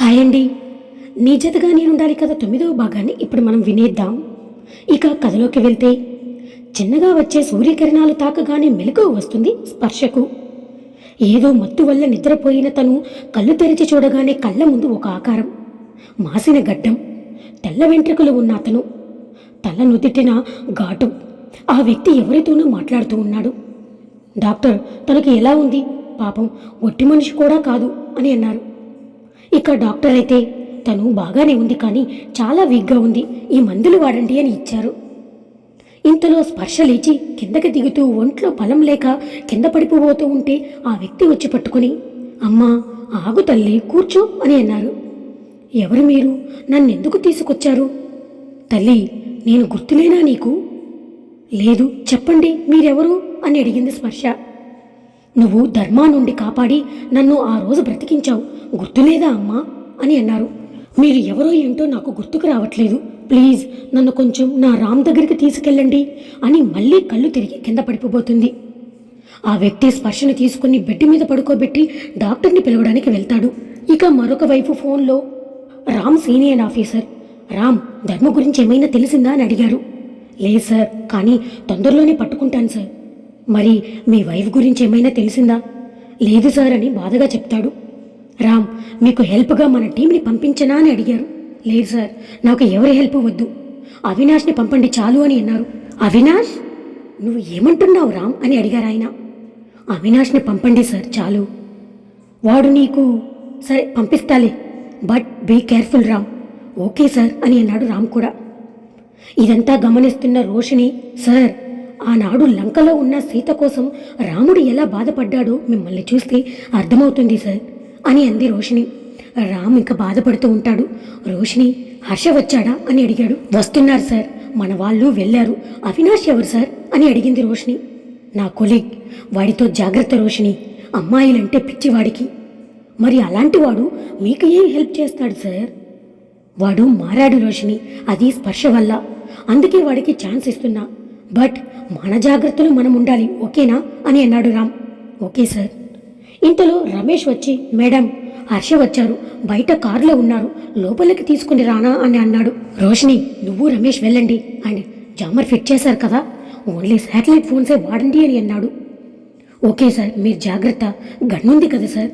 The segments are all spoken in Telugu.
హాయ్ అండి. నీ జతగా నేనుండాలి కదా తొమ్మిదవ భాగాన్ని ఇప్పుడు మనం వినేద్దాం. ఇక కథలోకి వెళ్తే చిన్నగా వచ్చే సూర్యకిరణాలు తాకగానే మెలకువ వస్తుంది స్పర్శకు. ఏదో మత్తు వల్ల నిద్రపోయిన తను కళ్ళు తెరిచి చూడగానే కళ్ళ ముందు ఒక ఆకారం మాసిన గడ్డం తెల్ల వెంట్రుకలు ఉన్న అతను. తల నుదిటిన ఘాటు ఆ వ్యక్తి ఎవరితోనూ మాట్లాడుతూ ఉన్నాడు. డాక్టర్ తనకి ఎలా ఉంది? పాపం ఒట్టి మనిషి కూడా కాదు అని అన్నారు. ఇక డాక్టర్ అయితే తను బాగానే ఉంది కానీ చాలా వీక్గా ఉంది. ఈ మందులు వాడండి అని ఇచ్చారు. ఇంతలో స్పర్శ లేచి కిందకి దిగుతూ ఒంట్లో బలం లేక కింద పడిపోబోతూ ఉంటే ఆ వ్యక్తి వచ్చి పట్టుకుని అమ్మా ఆగు తల్లి కూర్చో అని అన్నారు. ఎవరు మీరు? నన్ను ఎందుకు తీసుకొచ్చారు? తల్లి నేను గుర్తులేనా నీకు? లేదు చెప్పండి మీరెవరు? అని అడిగింది స్పర్శ. నువ్వు ధర్మా నుండి కాపాడి నన్ను ఆ రోజు బ్రతికించావు. గుర్తులేదా అమ్మా? అని అన్నారు. మీరు ఎవరో ఏంటో నాకు గుర్తుకు రావట్లేదు. ప్లీజ్ నన్ను కొంచెం నా రామ్ దగ్గరికి తీసుకెళ్ళండి అని మళ్ళీ కళ్ళు తిరిగి కింద పడిపోబోతుంది. ఆ వ్యక్తి స్పర్శను తీసుకుని బెడ్ మీద పడుకోబెట్టి డాక్టర్ని పిలవడానికి వెళ్తాడు. ఇక మరొక వైపు ఫోన్లో రామ్ సీనియర్ ఆఫీసర్. రామ్ ధర్మ గురించి ఏమైనా తెలిసిందా? అని అడిగారు. లేదు సార్ కానీ తొందరలోనే పట్టుకుంటాను సార్. మరి మీ వైఫ్ గురించి ఏమైనా తెలిసిందా? లేదు సార్ అని బాధగా చెప్తాడు. రామ్ మీకు హెల్ప్గా మన టీంని పంపించనా అని అడిగారు. లేదు సార్ నాకు ఎవరి హెల్ప్ వద్దు. అవినాష్ని పంపండి చాలు అని అన్నారు. అవినాష్? నువ్వు ఏమంటున్నావు రామ్ అని అడిగారు ఆయన. అవినాష్ని పంపండి సార్ చాలు. వాడు నీకు సరే పంపిస్తాలే but be careful Ram. Okay sir అని అన్నాడు రామ్ కూడా. ఇదంతా గమనిస్తున్న రోషిని సార్ ఆనాడు లంకలో ఉన్న సీత కోసం రాముడు ఎలా బాధపడ్డాడో మిమ్మల్ని చూస్తే అర్థమవుతుంది సార్. అని అంది రోషిని రామ్ ఇంకా బాధపడుతూ ఉంటాడు. రోషిణి హర్ష వచ్చాడా? అని అడిగాడు. వస్తున్నారు సార్. మన వాళ్ళు వెళ్ళారు. అవినాష్ ఎవరు సార్? అని అడిగింది రోషిణి. నా కొలీగ్ వాడితో జాగ్రత్త రోషిని అమ్మాయిలంటే పిచ్చివాడికి. మరి అలాంటి వాడు మీకు ఏం హెల్ప్ చేస్తాడు సార్? వాడు మారాడు రోషిని అది స్పర్శ వల్ల. అందుకే వాడికి ఛాన్స్ ఇస్తున్నా. బట్ మన జాగ్రత్తలు మనం ఉండాలి. ఓకేనా? అని అన్నాడు రామ్. Okay sir. ఇంతలో రమేష్ వచ్చి మేడం హర్ష వచ్చారు. బయట కారులో ఉన్నారు. లోపలికి తీసుకుని రానా? అని అన్నాడు. రోషిని నువ్వు రమేష్ వెళ్ళండి. అండ్ జామర్ ఫిట్ చేశారు కదా. ఓన్లీ శాటిలైట్ ఫోన్సే వాడండి అని అన్నాడు. ఓకే సార్ మీరు జాగ్రత్త. గన్నుంది కదా సార్.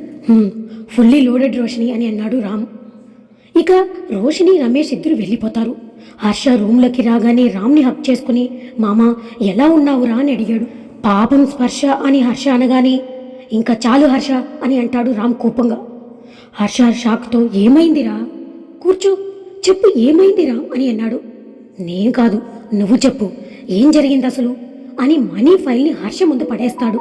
ఫుల్లీ లోడెడ్ రోషిని అని అన్నాడు రామ్. ఇక రోషిని రమేష్ ఇద్దరు వెళ్ళిపోతారు. హర్ష రూమ్లోకి రాగానే రామ్ని హక్ చేసుకుని మామ ఎలా ఉన్నావురా? అని అడిగాడు. పాపం స్పర్శ అని హర్ష అనగానే ఇంకా చాలు హర్ష అని అంటాడు రామ్ కోపంగా. హర్ష షాక్తో ఏమైందిరా? కూర్చో చెప్పు ఏమైందిరా? అని అన్నాడు. నేను కాదు నువ్వు చెప్పు. ఏం జరిగింది అసలు? అని మనీ ఫైల్ని హర్ష ముందు పడేస్తాడు.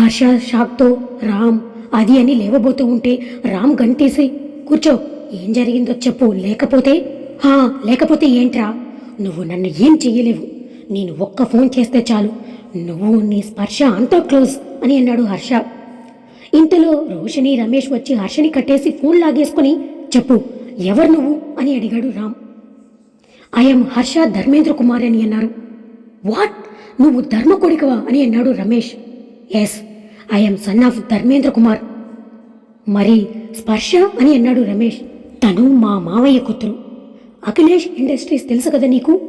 హర్ష షాక్తో రామ్ అది అని లేవబోతూ ఉంటే రామ్ గంటేసి కూర్చో. ఏం జరిగిందో చెప్పు. లేకపోతే హా లేకపోతే ఏంట్రా? నువ్వు నన్ను ఏం చెయ్యలేవు. నేను ఒక్క ఫోన్ చేస్తే చాలు. నువ్వు నీ స్పర్శ అంతా క్లోజ్. అని అన్నాడు హర్ష. ఇంతలో రోషిని రమేష్ వచ్చి హర్షని కట్టేసి ఫోన్ లాగేసుకుని చెప్పు ఎవరు నువ్వు? అని అడిగాడు రామ్. ఐఎమ్ హర్ష ధర్మేంద్ర కుమార్ అని అన్నారు. వాట్? నువ్వు ధర్మ కొడుకువా అని అన్నాడు Ramesh. Yes I'm son of Dharmendra Kumar. మరి స్పర్శ? అని అన్నాడు రమేష్. తను మా మావయ్య కూతురు. అఖిలేష్ ఇండస్ట్రీస్ తెలుసు కదా నీకు?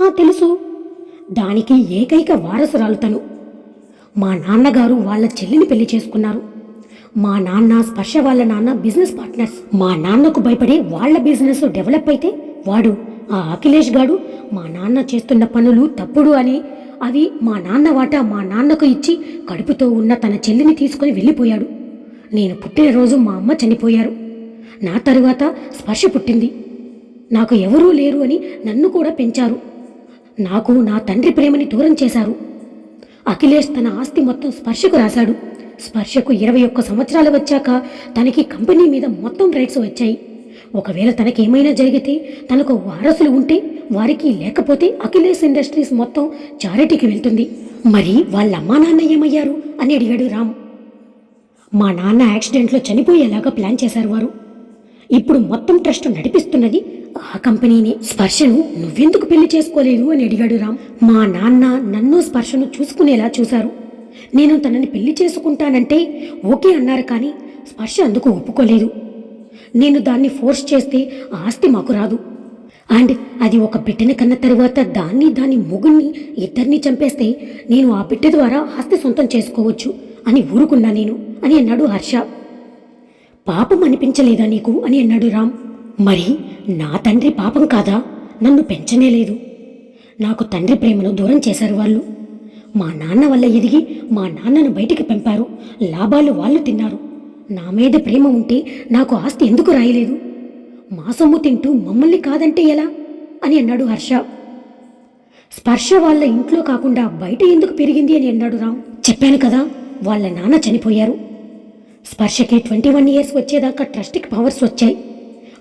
హా తెలుసు. దానికి ఏకైక వారసురాలు తను. మా నాన్నగారు వాళ్ళ చెల్లిని పెళ్ళి చేసుకున్నారు. మా నాన్న స్పర్శ వాళ్ళ నాన్న బిజినెస్ పార్ట్నర్స్. మా నాన్నకు భయపడి వాళ్ళ బిజినెస్ డెవలప్ అయితే వాడు ఆ అఖిలేష్ గాడు మా నాన్న చేస్తున్న పనులు తప్పుడు అని అవి మా నాన్న వాట మా నాన్నకు ఇచ్చి కడుపుతో ఉన్న తన చెల్లిని తీసుకుని వెళ్ళిపోయాడు. నేను పుట్టినరోజు మా అమ్మ చనిపోయారు. నా తరువాత స్పర్శ పుట్టింది. నాకు ఎవరూ లేరు అని నన్ను కూడా పెంచారు. నాకు నా తండ్రి ప్రేమని దూరం చేశారు. అఖిలేష్ తన ఆస్తి మొత్తం స్పర్శకు రాశాడు. స్పర్శకు ఇరవై ఒక్క సంవత్సరాలు వచ్చాక తనకి కంపెనీ మీద మొత్తం రైట్స్ వచ్చాయి. ఒకవేళ తనకేమైనా జరిగితే తనకు వారసులు ఉంటే వారికి లేకపోతే అఖిలేష్ ఇండస్ట్రీస్ మొత్తం చారిటీకి వెళ్తుంది. మరి వాళ్ళ అమ్మా నాన్న ఏమయ్యారు? అని అడిగాడు రామ్. మా నాన్న యాక్సిడెంట్లో చనిపోయేలాగా ప్లాన్ చేశారు వారు. ఇప్పుడు మొత్తం ట్రస్ట్ నడిపిస్తున్నది ఆ కంపెనీని. స్పర్శను నువ్వెందుకు పెళ్ళి చేసుకోలేదు అని అడిగాడు రామ్. మా నాన్న నన్ను స్పర్శను చూసుకునేలా చూశారు. నేను తనని పెళ్ళి చేసుకుంటానంటే ఓకే అన్నారు కానీ స్పర్శ అందుకు ఒప్పుకోలేదు. నేను దాన్ని ఫోర్స్ చేస్తే ఆస్తి మాకు రాదు. అండ్ అది ఒక బిడ్డని కన్న తర్వాత దాన్ని దాని మొగుణ్ణి ఇద్దరిని చంపేస్తే నేను ఆ బిడ్డ ద్వారా ఆస్తి సొంతం చేసుకోవచ్చు అని ఊరుకున్నా నేను అని అన్నాడు హర్ష. పాపం అనిపించలేదా నీకు? అని అన్నాడు రామ్. మరి నా తండ్రి పాపం కాదా? నన్ను పెంచనే లేదు. నాకు తండ్రి ప్రేమను దూరం చేశారు వాళ్ళు. మా నాన్న వల్ల ఎదిగి మా నాన్నను బయటికి పంపారు. లాభాలు వాళ్ళు తిన్నారు. నా మీద ప్రేమ ఉంటే నాకు ఆస్తి ఎందుకు రాయలేదు? మా సొమ్ము తింటూ మమ్మల్ని కాదంటే ఎలా? అని అన్నాడు హర్ష. స్పర్శ వాళ్ళ ఇంట్లో కాకుండా బయట ఎందుకు పెరిగింది అని అన్నాడు రామ్. చెప్పాను కదా వాళ్ళ నాన్న చనిపోయారు. స్పర్శకి ట్వంటీ వన్ ఇయర్స్ వచ్చేదాకా ట్రస్ట్కి పవర్స్ వచ్చాయి.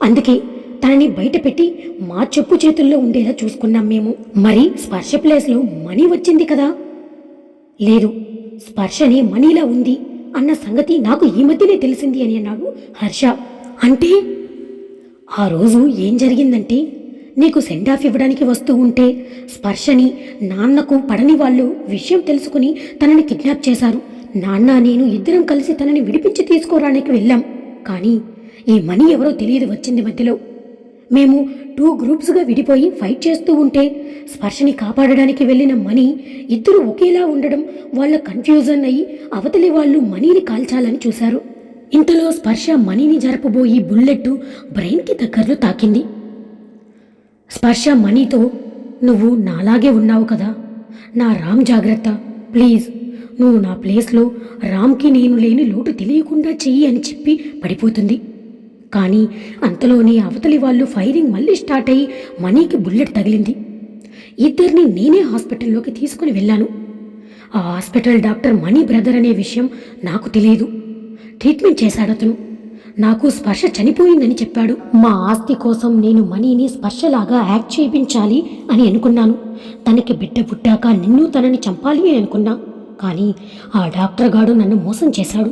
అందుకే తనని బయట పెట్టి మా చెప్పు చేతుల్లో ఉండేలా చూసుకున్నాం మేము. మరి స్పర్శ ప్లేస్లో మనీ వచ్చింది కదా? లేదు స్పర్శని మనీలా ఉంది అన్న సంగతి నాకు ఈ మధ్యనే తెలిసింది అని అన్నాడు హర్ష. అంటే? ఆ రోజు ఏం జరిగిందంటే నీకు సెండ్ ఆఫ్ ఇవ్వడానికి వస్తూ ఉంటే స్పర్శని నాన్నకు పడని వాళ్ళు విషయం తెలుసుకుని తనని కిడ్నాప్ చేశారు. నాన్న నేను ఇద్దరం కలిసి తనని విడిపించి తీసుకోవడానికి వెళ్ళాం. కానీ ఈ మనీ ఎవరో తెలియదు వచ్చింది మధ్యలో. మేము టూ గ్రూప్స్గా విడిపోయి ఫైట్ చేస్తూ ఉంటే స్పర్శని కాపాడడానికి వెళ్ళిన మనీ ఇద్దరు ఒకేలా ఉండడం వాళ్ళ కన్ఫ్యూజన్ అయ్యి అవతలి వాళ్ళు మనీని కాల్చాలని చూశారు. ఇంతలో స్పర్శ మనీని జరపబోయి బుల్లెట్ బ్రెయిన్కి దగ్గరలో తాకింది. స్పర్శ మనీతో నువ్వు నాలాగే ఉన్నావు కదా నా రామ్ జాగ్రత్త ప్లీజ్. నువ్వు నా ప్లేస్లో రామ్కి నేను లేని లోటు తెలియకుండా చెయ్యి అని చెప్పి పడిపోతుంది. కానీ అంతలోనే అవతలి వాళ్ళు ఫైరింగ్ మళ్ళీ స్టార్ట్ అయ్యి మనీకి బుల్లెట్ తగిలింది. ఇద్దరిని నేనే హాస్పిటల్లోకి తీసుకుని వెళ్ళాను. ఆ హాస్పిటల్ డాక్టర్ మనీ బ్రదర్ అనే విషయం నాకు తెలియదు. ట్రీట్మెంట్ చేశాడు అతను. నాకు స్పర్శ చనిపోయిందని చెప్పాడు. మా ఆస్తి కోసం నేను మనీని స్పర్శలాగా యాక్ట్ చేయించాలి అని అనుకున్నాను. తనకి బిడ్డ పుట్టాక నిన్ను తనని చంపాలి అని అనుకున్నా. కానీ ఆ డాక్టర్ గాడు నన్ను మోసం చేశాడు.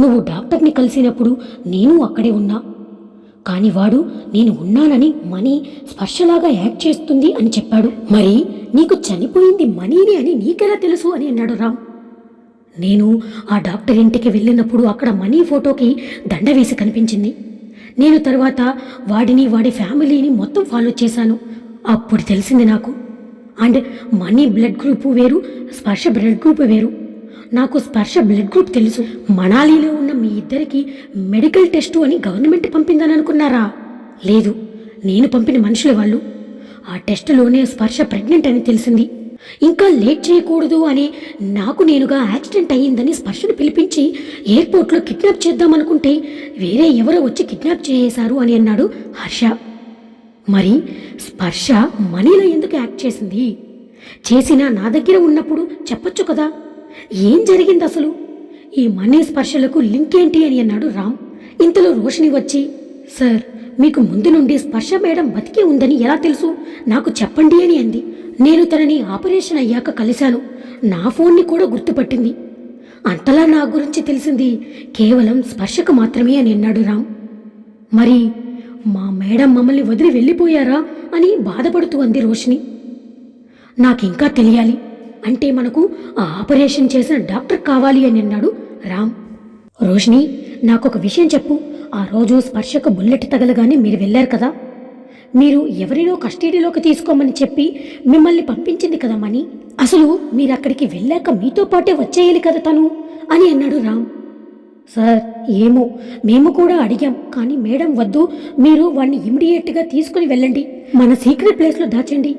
నువ్వు డాక్టర్ని కలిసినప్పుడు నేను అక్కడే ఉన్నా. కానీ వాడు నేను ఉన్నానని మనీ స్పర్శలాగా యాక్ట్ చేస్తుంది అని చెప్పాడు. మరి నీకు చనిపోయింది మనీని అని నీకెలా తెలుసు అని అన్నాడు రామ్. నేను ఆ డాక్టర్ ఇంటికి వెళ్ళినప్పుడు అక్కడ మనీ ఫోటోకి దండ వేసి కనిపించింది. నేను తర్వాత వాడిని వాడి ఫ్యామిలీని మొత్తం ఫాలో చేశాను. అప్పుడు తెలిసింది నాకు అండ్ మనీ బ్లడ్ గ్రూప్ వేరు స్పర్శ బ్లడ్ గ్రూప్ వేరు. నాకు స్పర్శ బ్లడ్ గ్రూప్ తెలుసు. మనాలిలో ఉన్న మీ ఇద్దరికి మెడికల్ టెస్టు అని గవర్నమెంట్ పంపిందని అనుకున్నారా? లేదు. నేను పంపిన మనుషులు వాళ్ళు. ఆ టెస్టులోనే స్పర్శ ప్రెగ్నెంట్ అని తెలిసింది. ఇంకా లేట్ చేయకూడదు అని నాకు నేనుగా యాక్సిడెంట్ అయ్యిందని స్పర్శను పిలిపించి ఎయిర్పోర్ట్లో కిడ్నాప్ చేద్దామనుకుంటే వేరే ఎవరో వచ్చి కిడ్నాప్ చేసేశారు అని అన్నాడు హర్ష. మరి స్పర్శ మనీలో ఎందుకు యాక్ట్ చేసింది? చేసినా నా దగ్గర ఉన్నప్పుడు చెప్పొచ్చు కదా? ఏం జరిగింది అసలు? ఈ మనీ స్పర్శలకు లింక్ ఏంటి అని అన్నాడు రామ్. ఇంతలో రోషిణి వచ్చి సార్ మీకు ముందు నుండి స్పర్శ మేడం బతికి ఉందని ఎలా తెలుసు? నాకు చెప్పండి అని అంది. నేను తనని ఆపరేషన్ అయ్యాక కలిశాను. నా ఫోన్ని కూడా గుర్తుపట్టింది. అంతలా నా గురించి తెలిసింది కేవలం స్పర్శకు మాత్రమే అని అన్నాడు రామ్. మరి మా మేడం మమ్మల్ని వదిలి వెళ్ళిపోయారా అని బాధపడుతూ అంది రోషిని నాకింకా తెలియాలి. అంటే మనకు ఆ ఆపరేషన్ చేసిన డాక్టర్ కావాలి అని అన్నాడు రామ్. రోషిని నాకొక విషయం చెప్పు. ఆ రోజు స్పర్శకు బుల్లెట్ తగలగానే మీరు వెళ్ళారు కదా. మీరు ఎవరినో కస్టడీలోకి తీసుకోమని చెప్పి మిమ్మల్ని పంపించింది కదా మని అసలు మీరు అక్కడికి వెళ్ళాక మీతో పాటే వచ్చేయాలి కదా తను అని అన్నాడు రామ్. సార్ ఏమో. మేము కూడా అడిగాం కానీ మేడం వద్దు. మీరు వాడిని ఇమ్మీడియట్గా తీసుకుని వెళ్ళండి. మన సీక్రెట్ ప్లేస్లో దాచండి.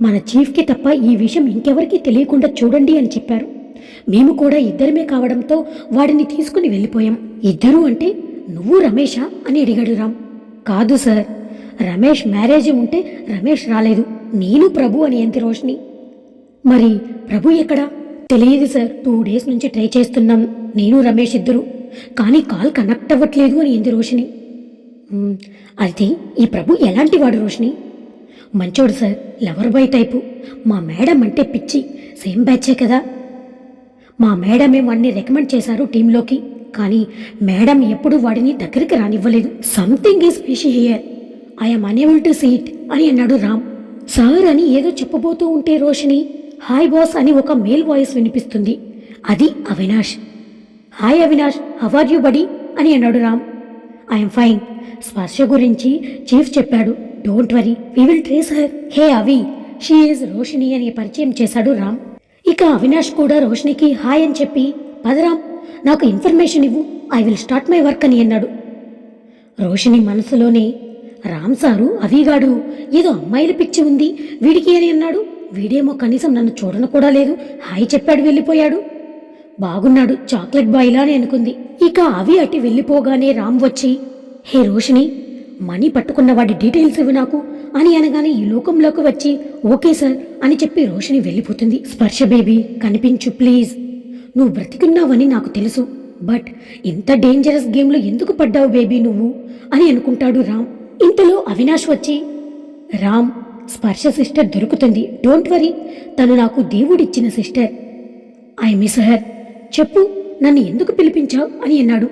మన చీఫ్కి తప్ప ఈ విషయం ఇంకెవరికీ తెలియకుండా చూడండి అని చెప్పారు. మేము కూడా ఇద్దరమే కావడంతో వాడిని తీసుకుని వెళ్ళిపోయాం. ఇద్దరు అంటే నువ్వు రమేషా అని అడిగాడు రామ్. కాదు సార్ రమేష్ మ్యారేజ్ ఉంటే రమేష్ రాలేదు. నేను ప్రభు అని అంది రోషిని మరి ప్రభు ఎక్కడా? తెలియదు సార్. టూ డేస్ నుంచి ట్రై చేస్తున్నాం. నేను రమేష్ ఇద్దరు. కానీ కాల్ కనెక్ట్ అవ్వట్లేదు అని ఏంది రోషిని అయితే ఈ ప్రభు ఎలాంటి వాడు రోషిని మంచోడు సార్ లవర్ బాయ్ టైపు. మా మేడం అంటే పిచ్చి సేమ్ బ్యాచే కదా. మా మేడమే వాడిని రికమెండ్ చేశారు టీంలోకి కానీ మేడం ఎప్పుడు వాడిని దగ్గరికి రానివ్వలేదు. Something is fishy here I'm unable to seat అని అన్నాడు రామ్. సార్ అని ఏదో చెప్పబోతూ ఉంటే రోషిని హాయ్ బాస్ అని ఒక మేల్ వాయిస్ వినిపిస్తుంది. అది Avinash. Hi Avinash how are you buddy అని అన్నాడు రామ్. ఐఎమ్ ఫైన్ స్పర్శ గురించి చీఫ్ చెప్పాడు. Don't worry we will trace her hey Avi she is Roshini అని పరిచయం చేశాడు రామ్. ఇక అవినాష్ కూడా రోషినికి హాయ్ అని చెప్పి పదరామ్ నాకు ఇన్ఫర్మేషన్ ఇవ్వు I will start my work అని అన్నాడు. రోషిని మనసులోనే రామ్ సారు అవిగాడు ఏదో అమ్మాయిల పిచ్చి ఉంది వీడికి అని అన్నాడు. వీడేమో కనీసం నన్ను చూడను కూడా లేదు. హాయ్ చెప్పాడు వెళ్ళిపోయాడు. బాగున్నాడు చాక్లెట్ బాయ్లా అని అనుకుంది. ఇక అవి అటు వెళ్ళిపోగానే రామ్ వచ్చి హే రోషిని మనీ పట్టుకున్న వాడి డీటెయిల్స్ ఇవి నాకు అని అనగానే ఈ లోకంలోకి వచ్చి ఓకే సార్ అని చెప్పి రోషిని వెళ్ళిపోతుంది. స్పర్శ బేబీ కనిపించు ప్లీజ్. నువ్వు బ్రతికున్నావని నాకు తెలుసు బట్ ఇంత డేంజరస్ గేమ్లో ఎందుకు పడ్డావు బేబీ నువ్వు? అని అనుకుంటాడు రామ్. ఇంతలో అవినాష్ వచ్చి రామ్ స్పర్శ సిస్టర్ దొరుకుతుంది. డోంట్ వరీ తను నాకు దేవుడిచ్చిన సిస్టర్. I miss her. చెప్పు నన్ను ఎందుకు పిలిపించావు అని అన్నాడు.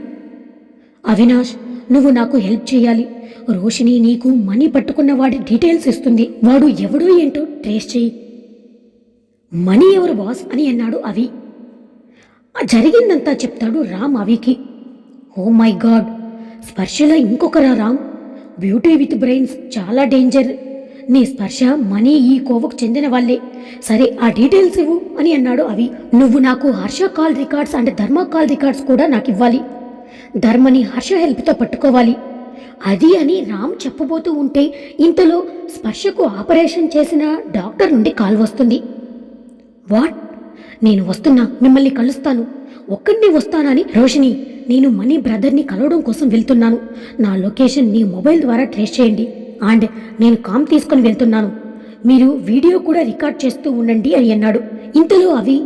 అవినాష్ నువ్వు నాకు హెల్ప్ చేయాలి. రోషిని నీకు మనీ పట్టుకున్న వాడి డీటెయిల్స్ ఇస్తుంది. వాడు ఎవడో ఏంటో ట్రేస్ చేయి. మనీ ఎవరు బాస్ అని అన్నాడు అవి. జరిగిందంతా చెప్తాడు రామ్ అవికి. ఓ మై గాడ్ స్పర్శలో ఇంకొకరా రామ్? బ్యూటీ విత్ బ్రెయిన్స్ చాలా డేంజర్. నీ స్పర్శ మనీ ఈ కోవకు చెందిన వాళ్ళే. సరే ఆ డీటెయిల్స్ ఇవ్వు అని అన్నాడు అవి. నువ్వు నాకు Harsha call records and Dharma call records కూడా నాకు ఇవ్వాలి. ధర్మని హర్ష హెల్ప్తో పట్టుకోవాలి. అది అని రామ్ చెప్పబోతూ ఉంటే ఇంతలో స్పర్శకు ఆపరేషన్ చేసిన డాక్టర్ నుండి కాల్ వస్తుంది. వాట్? నేను వస్తున్నా మిమ్మల్ని కలుస్తాను. ఒక్కడిని వస్తానని రోషిని నేను మనీ బ్రదర్ని కలవడం కోసం వెళ్తున్నాను. నా లొకేషన్ నీ మొబైల్ ద్వారా ట్రేస్ చేయండి. అండ్ నేను కామ్ తీసుకొని వెళ్తున్నాను. మీరు వీడియో కూడా రికార్డ్ చేస్తూ ఉండండి అని అన్నాడు. ఇంతలో అవి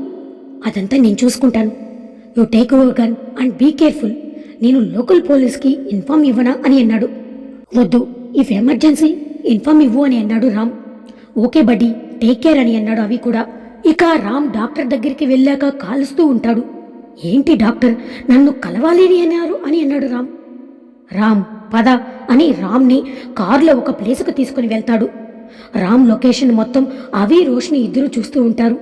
అదంతా నేను చూసుకుంటాను. You take over gun and be careful. నేను లోకల్ పోలీస్కి ఇన్ఫామ్ ఇవ్వనా అని అన్నాడు. వద్దు ఇఫ్ ఎమర్జెన్సీ ఇన్ఫామ్ ఇవ్వు అని అన్నాడు Ram. Okay buddy take care అని అన్నాడు అవి కూడా. ఇక రామ్ డాక్టర్ దగ్గరికి వెళ్ళాక కాలుస్తూ ఉంటాడు. ఏంటి డాక్టర్ నన్ను కలవాలి అని అన్నారు అని అన్నాడు రామ్. రామ్ పద అని రామ్ని కారులో ఒక ప్లేసుకు తీసుకుని వెళ్తాడు. రామ్ లొకేషన్ మొత్తం అవి రోషిని ఇద్దరు చూస్తూ ఉంటారు.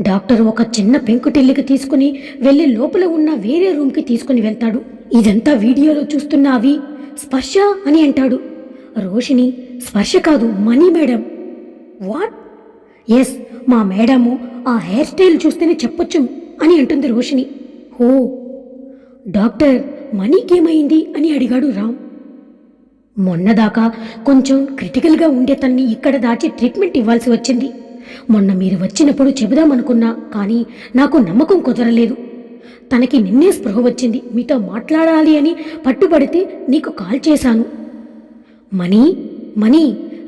డాక్టర్ ఒక చిన్న పెంకుటిల్లికి తీసుకుని వెళ్ళి లోపల ఉన్న వేరే రూమ్కి తీసుకుని వెళ్తాడు. ఇదంతా వీడియోలో చూస్తున్న అవి స్పర్శ అని అంటాడు. రోషిని స్పర్శ కాదు మనీ మేడం. వాట్? ఎస్ మా మేడము ఆ హెయిర్ స్టైల్ చూస్తేనే చెప్పొచ్చు అని అంటుంది రోషిని ఓ డాక్టర్ మనీకేమైంది అని అడిగాడు రామ్. మొన్నదాకా కొంచెం క్రిటికల్గా ఉండే తన్ని ఇక్కడ దాచి ట్రీట్మెంట్ ఇవ్వాల్సి వచ్చింది. మొన్న మీరు వచ్చినప్పుడు చెబుదామనుకున్నా కానీ నాకు నమ్మకం కుదరలేదు. తనకి నిన్నే స్పృహ వచ్చింది. మీతో మాట్లాడాలి అని పట్టుబడితే నీకు కాల్ చేశాను. మనీ మనీ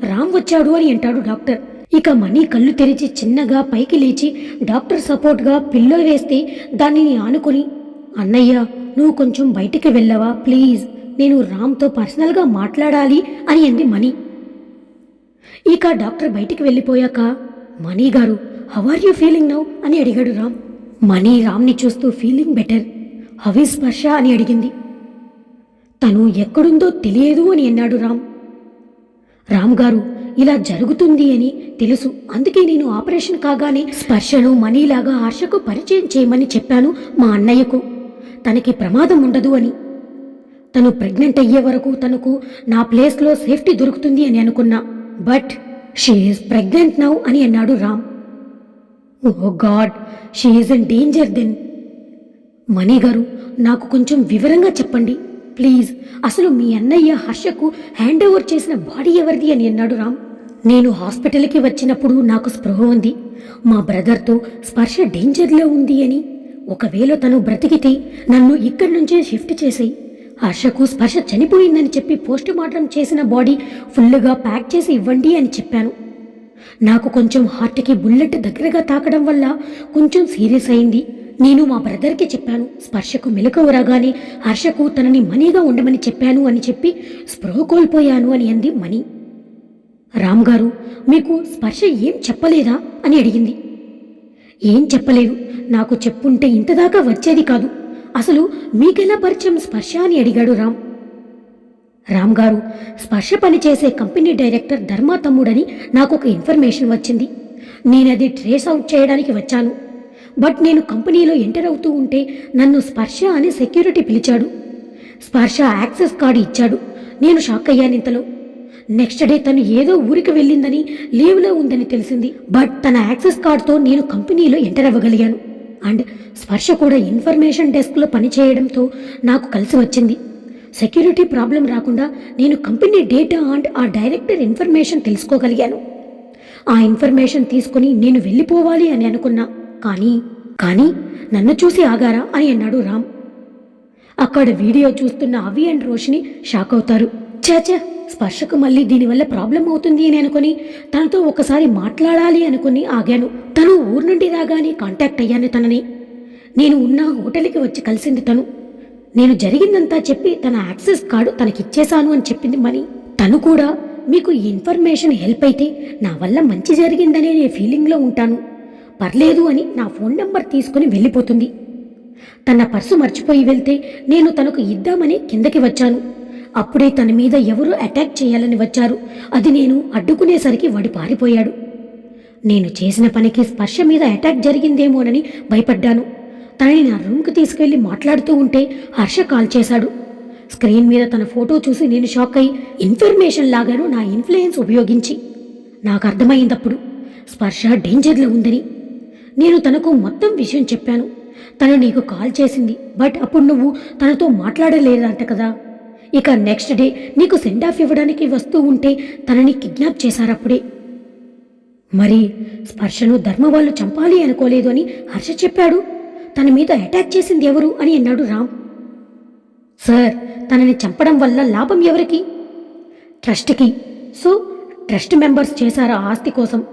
రామ్ వచ్చాడు అని అంటాడు డాక్టర్. ఇక మనీ కళ్ళు తెరిచి చిన్నగా పైకి లేచి డాక్టర్ సపోర్ట్గా పిల్లో వేస్తే దానిని ఆనుకొని అన్నయ్య నువ్వు కొంచెం బయటికి వెళ్ళవా ప్లీజ్. నేను రామ్తో పర్సనల్గా మాట్లాడాలి అని అంది మనీ ఇక డాక్టర్ బయటికి వెళ్ళిపోయాక Mani garu how are you feeling now అని అడిగాడు రామ్. మనీ రామ్ని చూస్తూ ఫీలింగ్ బెటర్ హవి స్పర్శ? అని అడిగింది. తను ఎక్కడుందో తెలియదు అని అన్నాడు రామ్. రామ్ గారు ఇలా జరుగుతుంది అని తెలుసు. అందుకే నేను ఆపరేషన్ కాగానే స్పర్శను మనీలాగా హర్షకు పరిచయం చేయమని చెప్పాను మా అన్నయ్యకు. తనకి ప్రమాదం ఉండదు అని. తను ప్రెగ్నెంట్ అయ్యే వరకు తనకు నా ప్లేస్లో సేఫ్టీ దొరుకుతుంది అని అనుకున్నా. బట్ షీఈస్ ప్రెగ్నెంట్ నౌ అని అన్నాడు Ram. Oh God she's in danger then Mani garu నాకు కొంచెం వివరంగా చెప్పండి. ప్లీజ్ అసలు మీ అన్నయ్య హర్షకు హ్యాండ్ ఓవర్ చేసిన బాడీ ఎవరిది అని అన్నాడు రామ్. నేను హాస్పిటల్కి వచ్చినప్పుడు నాకు స్పృహ ఉంది. మా బ్రదర్తో స్పర్శ డేంజర్లో ఉంది అని. ఒకవేళ తను బ్రతికితే నన్ను ఇక్కడి నుంచే షిఫ్ట్ చేసేయి. హర్షకు స్పర్శ చనిపోయిందని చెప్పి పోస్ట్ మార్టం చేసిన బాడీ ఫుల్గా ప్యాక్ చేసి ఇవ్వండి అని చెప్పాను. నాకు కొంచెం హార్ట్కి బుల్లెట్ దగ్గరగా తాకడం వల్ల కొంచెం సీరియస్ అయింది. నేను మా బ్రదర్కి చెప్పాను. స్పర్శకు మెలకువ రాగానే హర్షకు తనని మనీగా ఉండమని చెప్పాను అని చెప్పి స్పృహ కోల్పోయాను అని అంది మణి. రామ్ గారు మీకు స్పర్శ ఏం చెప్పలేదా? అని అడిగింది. ఏం చెప్పలేదు. నాకు చెప్పుంటే ఇంతదాకా వచ్చేది కాదు. అసలు మీకెలా పరిచయం స్పర్శ అని అడిగాడు రామ్. రామ్ గారు స్పర్శ పనిచేసే కంపెనీ డైరెక్టర్ ధర్మా తమ్ముడని నాకు ఒక ఇన్ఫర్మేషన్ వచ్చింది. నేనది ట్రేస్ అవుట్ చేయడానికి వచ్చాను. బట్ నేను కంపెనీలో ఎంటర్ అవుతూ ఉంటే నన్ను స్పర్శ అని సెక్యూరిటీ పిలిచాడు. స్పర్శ యాక్సెస్ కార్డు ఇచ్చాడు. నేను షాక్ అయ్యాను ఇంతలో. నెక్స్ట్ డే తను ఏదో ఊరికి వెళ్ళిందని లీవ్లో ఉందని తెలిసింది. బట్ తన యాక్సెస్ కార్డుతో నేను కంపెనీలో ఎంటర్ అవ్వగలిగాను. అండ్ స్పర్శ కూడా ఇన్ఫర్మేషన్ డెస్క్లో పనిచేయడంతో నాకు కలిసి వచ్చింది. సెక్యూరిటీ ప్రాబ్లం రాకుండా నేను కంపెనీ డేటా అండ్ ఆ డైరెక్టర్ ఇన్ఫర్మేషన్ తెలుసుకోగలిగాను. ఆ ఇన్ఫర్మేషన్ తీసుకుని నేను వెళ్ళిపోవాలి అని అనుకున్నా. కానీ కానీ నన్ను చూసి ఆగారా అని అన్నాడు రామ్. అక్కడ వీడియో చూస్తున్న అవి అండ్ రోషిని షాక్ అవుతారు. చాచా స్పర్శకు మళ్ళీ దీనివల్ల ప్రాబ్లం అవుతుంది అని అనుకుని తనతో ఒకసారి మాట్లాడాలి అనుకుని ఆగాను. తను ఊరు నుండి రాగానే కాంటాక్ట్ అయ్యాను తనని. నేను ఉన్న హోటల్కి వచ్చి కలిసింది తను. నేను జరిగిందంతా చెప్పి తన యాక్సెస్ కార్డు తనకిచ్చేశాను అని చెప్పింది మని. తను కూడా మీకు ఈ ఇన్ఫర్మేషన్ హెల్ప్ అయితే నా వల్ల మంచి జరిగిందనే నేను ఫీలింగ్లో ఉంటాను. పర్లేదు అని నా ఫోన్ నెంబర్ తీసుకుని వెళ్ళిపోతుంది. తన పర్సు మర్చిపోయి వెళ్తే నేను తనకు ఇద్దామని కిందకి వచ్చాను. అప్పుడే తన మీద ఎవరు అటాక్ చేయాలని వచ్చారు. అది నేను అడ్డుకునేసరికి వాడు పారిపోయాడు. నేను చేసిన పనికి స్పర్శ మీద అటాక్ జరిగిందేమోనని భయపడ్డాను. తనని నా రూమ్కి తీసుకెళ్ళి మాట్లాడుతూ ఉంటే హర్ష కాల్ చేశాడు. స్క్రీన్ మీద తన ఫోటో చూసి నేను షాక్ అయి ఇన్ఫర్మేషన్ లాగాను నా ఇన్ఫ్లుయెన్స్ ఉపయోగించి. నాకు అర్థమైందప్పుడు స్పర్శ డేంజర్లో ఉందని. నేను తనకు మొత్తం విషయం చెప్పాను. తను నీకు కాల్ చేసింది బట్ అప్పుడు నువ్వు తనతో మాట్లాడలేదంట కదా. ఇక నెక్స్ట్ డే నీకు సెండ్ ఆఫ్ ఇవ్వడానికి వస్తూ ఉంటే తనని కిడ్నాప్ చేశారప్పుడే మరి స్పర్శను ధర్మ వాళ్ళు చంపాలి అనుకోలేదు అని హర్ష చెప్పాడు. తన మీద అటాక్ చేసింది ఎవరు అని అన్నాడు రామ్. సార్ తనని చంపడం వల్ల లాభం ఎవరికి? ట్రస్ట్కి. సో ట్రస్ట్ మెంబర్స్ చేశారు ఆస్తి కోసం?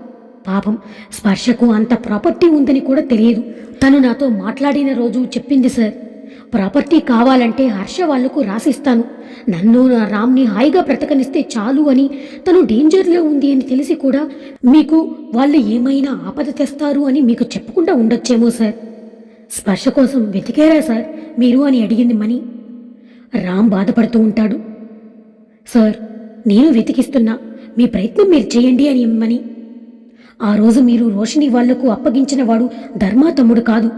పాపం స్పర్శకు అంత ప్రాపర్టీ ఉందని కూడా తెలియదు. తను నాతో మాట్లాడిన రోజు చెప్పింది సార్. ప్రాపర్టీ కావాలంటే హర్ష వాళ్ళకు రాసిస్తాను. నన్ను నా రామ్ని హాయిగా బ్రతకనిస్తే చాలు అని తను డేంజర్లో ఉంది అని తెలిసి కూడా మీకు వాళ్ళు ఏమైనా ఆపద తెస్తారు అని మీకు చెప్పకుండా ఉండొచ్చేమో సార్. స్పర్శ కోసం వెతికారా సార్ మీరు అని అడిగింది మణి. రామ్ బాధపడుతూ ఉంటాడు. సార్ నేను వెతికిస్తున్నా. మీ ప్రయత్నం మీరు చేయండి అని ఇమ్మని ఆ రోజు మీరు రోషిని వాళ్ళకు అప్పగించిన వాడు ధర్మ తమ్ముడు కాదు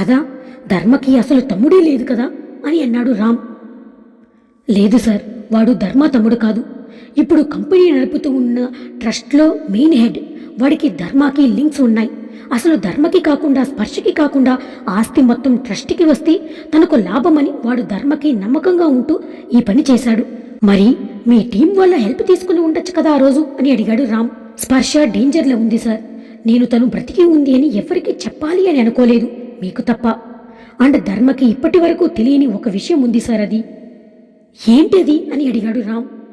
కదా? ధర్మకి అసలు తమ్ముడే లేదు కదా అని అన్నాడు రామ్. లేదు సార్ వాడు ధర్మ తమ్ముడు కాదు. ఇప్పుడు కంపెనీ నడుపుతూ ఉన్న ట్రస్ట్లో మెయిన్ హెడ్ వాడికి ధర్మాకి లింక్స్ ఉన్నాయి. అసలు ధర్మకి కాకుండా స్పర్శకి కాకుండా ఆస్తి మొత్తం ట్రస్ట్కి వస్తే తనకు లాభమని వాడు ధర్మకి నమ్మకంగా ఉంటూ ఈ పని చేశాడు. మరి మీ టీం వల్ల హెల్ప్ తీసుకుని ఉండొచ్చు కదా ఆ రోజు అని అడిగాడు రామ్. స్పర్శ డేంజర్లో ఉంది సార్. నేను తను బ్రతికి ఉంది అని ఎవరికి చెప్పాలి అని అనుకోలేదు. మీకు తప్ప అండ్ ధర్మకి ఇప్పటి వరకు తెలియని ఒక విషయం ఉంది సార్ అది. ఏంటది అని అడిగాడు రామ్.